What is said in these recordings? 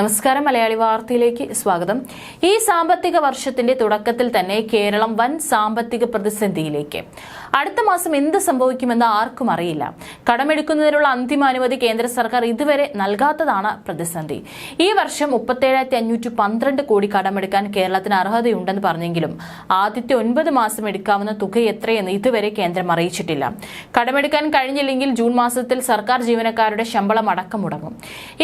നമസ്കാരം മലയാളി വാർത്തയിലേക്ക് സ്വാഗതം. ഈ സാമ്പത്തിക വർഷത്തിന്റെ തുടക്കത്തിൽ തന്നെ കേരളം വൻ സാമ്പത്തിക പ്രതിസന്ധിയിലേക്ക്. അടുത്ത മാസം എന്ത് സംഭവിക്കുമെന്ന് ആർക്കും അറിയില്ല. കടമെടുക്കുന്നതിനുള്ള അന്തിമ അനുമതി കേന്ദ്ര സർക്കാർ ഇതുവരെ നൽകാത്തതാണ് പ്രതിസന്ധി. ഈ വർഷം മുപ്പത്തേഴായിരത്തി അഞ്ഞൂറ്റി പന്ത്രണ്ട് കോടി കടമെടുക്കാൻ കേരളത്തിന് അർഹതയുണ്ടെന്ന് പറഞ്ഞെങ്കിലും ആദ്യത്തെ ഒൻപത് മാസം എടുക്കാവുന്ന തുക എത്രയെന്ന് ഇതുവരെ കേന്ദ്രം അറിയിച്ചിട്ടില്ല. കടമെടുക്കാൻ കഴിഞ്ഞില്ലെങ്കിൽ ജൂൺ മാസത്തിൽ സർക്കാർ ജീവനക്കാരുടെ ശമ്പളം അടക്കം മുടങ്ങും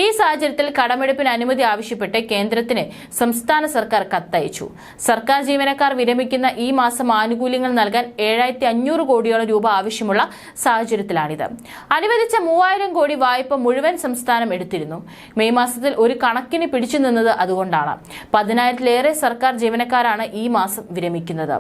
ഈ സാഹചര്യത്തിൽ കടമെടുപ്പിന് അനുമതി ആവശ്യപ്പെട്ട് കേന്ദ്രത്തിന് സംസ്ഥാന സർക്കാർ കത്തയച്ചു. സർക്കാർ ജീവനക്കാർ വിരമിക്കുന്ന ഈ മാസം ആനുകൂല്യങ്ങൾ നൽകാൻ ഏഴായിരത്തി അഞ്ഞൂറ് കോടിയോളം രൂപ ആവശ്യമുള്ള സാഹചര്യത്തിലാണിത്. അനുവദിച്ച മൂവായിരം കോടി വായ്പ മുഴുവൻ സംസ്ഥാനം എടുത്തിരുന്നു. മെയ് മാസത്തിൽ ഒരു കണക്കിന് പിടിച്ചു നിന്നത് അതുകൊണ്ടാണ്. പതിനായിരത്തിലേറെ സർക്കാർ ജീവനക്കാരാണ് ഈ മാസം വിരമിക്കുന്നത്.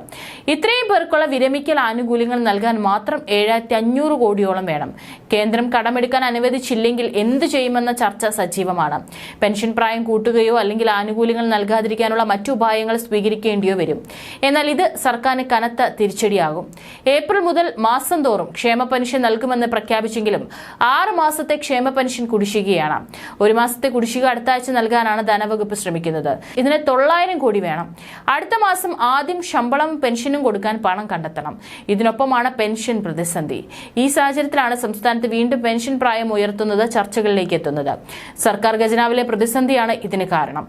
ഇത്രയും പേർക്കുള്ള വിരമിക്കൽ ആനുകൂല്യങ്ങൾ നൽകാൻ മാത്രം ഏഴായിരത്തി അഞ്ഞൂറ് കോടിയോളം വേണം. കേന്ദ്രം കടമെടുക്കാൻ അനുവദിച്ചില്ലെങ്കിൽ എന്തു ചെയ്യുമെന്ന ചർച്ച സജീവമാണ്. പെൻഷൻ പ്രായം കൂട്ടുകയോ അല്ലെങ്കിൽ ആനുകൂല്യങ്ങൾ നൽകാതിരിക്കാനുള്ള മറ്റു ഉപായങ്ങൾ സ്വീകരിക്കേണ്ടിയോ വരും. എന്നാൽ ഇത് സർക്കാരിന് കനത്ത തിരിച്ചടിയാകും. ഏപ്രിൽ മുതൽ മാസം തോറും ക്ഷേമ പെൻഷൻ നൽകുമെന്ന് പ്രഖ്യാപിച്ചെങ്കിലും ആറ് മാസത്തെ ക്ഷേമ പെൻഷൻ കുടിശ്ശികയാണ്. ഒരു മാസത്തെ കുടിശ്ശിക അടുത്ത ആഴ്ച നൽകാനാണ് ധനവകുപ്പ് ശ്രമിക്കുന്നത്. ഇതിന് തൊള്ളായിരം കോടി വേണം. അടുത്ത മാസം ആദ്യം ശമ്പളം പെൻഷനും കൊടുക്കാൻ പണം കണ്ടെത്തണം. ഇതിനൊപ്പമാണ് പെൻഷൻ പ്രതിസന്ധി. ഈ സാഹചര്യത്തിലാണ് സംസ്ഥാനത്ത് വീണ്ടും പെൻഷൻ പ്രായം ഉയർത്തുന്നത് ചർച്ചകളിലേക്ക് എത്തുന്നത്. സർക്കാർ ഖജനാവിലെ പ്രതിസന്ധിയാണ് ഇതിന് കാരണം.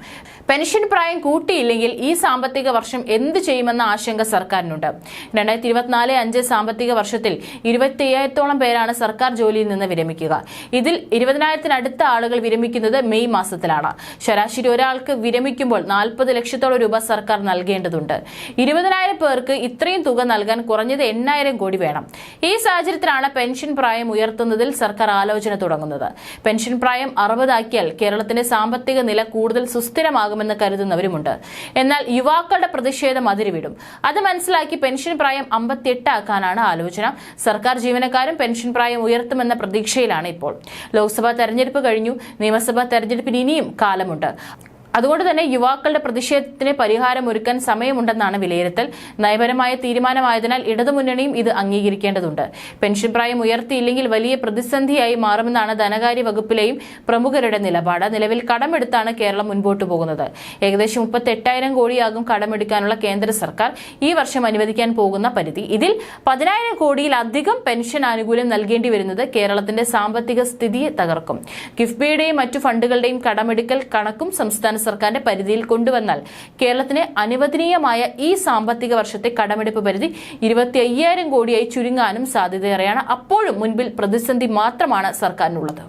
പെൻഷൻ പ്രായം കൂട്ടിയില്ലെങ്കിൽ ഈ സാമ്പത്തിക വർഷം എന്ത് ചെയ്യുമെന്ന ആശങ്ക സർക്കാരിനുണ്ട്. രണ്ടായിരത്തി ഇരുപത്തിനാല് അഞ്ച് സാമ്പത്തിക വർഷത്തിൽ ഇരുപത്തി അയ്യായിരത്തോളം പേരാണ് സർക്കാർ ജോലിയിൽ നിന്ന് വിരമിക്കുക. ഇതിൽ ഇരുപതിനായിരത്തിനടുത്ത ആളുകൾ വിരമിക്കുന്നത് മെയ് മാസത്തിലാണ്. ശരാശരി ഒരാൾക്ക് വിരമിക്കുമ്പോൾ നാൽപ്പത് ലക്ഷത്തോളം രൂപ സർക്കാർ നൽകേണ്ടതുണ്ട്. ഇരുപതിനായിരം പേർക്ക് ഇത്രയും തുക നൽകാൻ കുറഞ്ഞത് എണ്ണായിരം കോടി വേണം. ഈ സാഹചര്യത്തിലാണ് പെൻഷൻ പ്രായം ഉയർത്തുന്നതിൽ സർക്കാർ ആലോചന തുടങ്ങുന്നത്. പെൻഷൻ പ്രായം അറുപതാക്കിയാൽ കേരളത്തിന്റെ സാമ്പത്തിക നില കൂടുതൽ സുസ്ഥിരമാകുമെന്ന് കരുതുന്നവരുമുണ്ട്. എന്നാൽ യുവാക്കളുടെ പ്രതിഷേധം അതിരുവിടും. അത് മനസ്സിലാക്കി പെൻഷൻ പ്രായം അമ്പത്തിയെട്ട് ആക്കാനാണ് ആലോചന. സർക്കാർ ജീവനക്കാരും പെൻഷൻ പ്രായം ഉയർത്തുമെന്ന പ്രതീക്ഷയിലാണ് ഇപ്പോൾ. ലോക്സഭാ തെരഞ്ഞെടുപ്പ് കഴിഞ്ഞു. നിയമസഭാ തെരഞ്ഞെടുപ്പിന് ഇനിയും കാലമുണ്ട്. അതുകൊണ്ട് തന്നെ യുവാക്കളുടെ പ്രതിഷേധത്തിന് പരിഹാരമൊരുക്കാൻ സമയമുണ്ടെന്നാണ് വിലയിരുത്തൽ. നയപരമായ തീരുമാനമായതിനാൽ ഇടതുമുന്നണിയും ഇത് അംഗീകരിക്കേണ്ടതുണ്ട്. പെൻഷൻ പ്രായം ഉയർത്തിയില്ലെങ്കിൽ വലിയ പ്രതിസന്ധിയായി മാറുമെന്നാണ് ധനകാര്യ വകുപ്പിലെയും പ്രമുഖരുടെ നിലപാട്. നിലവിൽ കടമെടുത്താണ് കേരളം മുൻപോട്ടു പോകുന്നത്. ഏകദേശം മുപ്പത്തെട്ടായിരം കോടിയാകും കടമെടുക്കാനുള്ള കേന്ദ്ര സർക്കാർ ഈ വർഷം അനുവദിക്കാൻ പോകുന്ന പരിധി. ഇതിൽ പതിനായിരം കോടിയിലധികം പെൻഷൻ ആനുകൂല്യം നൽകേണ്ടി വരുന്നത് കേരളത്തിന്റെ സാമ്പത്തിക സ്ഥിതിയെ തകർക്കും. കിഫ്ബിയുടെയും മറ്റു ഫണ്ടുകളുടെയും കടമെടുക്കൽ കണക്കും സംസ്ഥാന സർക്കാരിന്റെ പരിധിയിൽ കൊണ്ടുവന്നാൽ കേരളത്തിന് അനുവദനീയമായ ഈ സാമ്പത്തിക വർഷത്തെ കടമെടുപ്പ് പരിധി ഇരുപത്തി അയ്യായിരം കോടിയായി ചുരുങ്ങാനും സാധ്യതയേറെയാണ്. അപ്പോഴും മുൻപിൽ പ്രതിസന്ധി മാത്രമാണ് സർക്കാരിനുള്ളത്.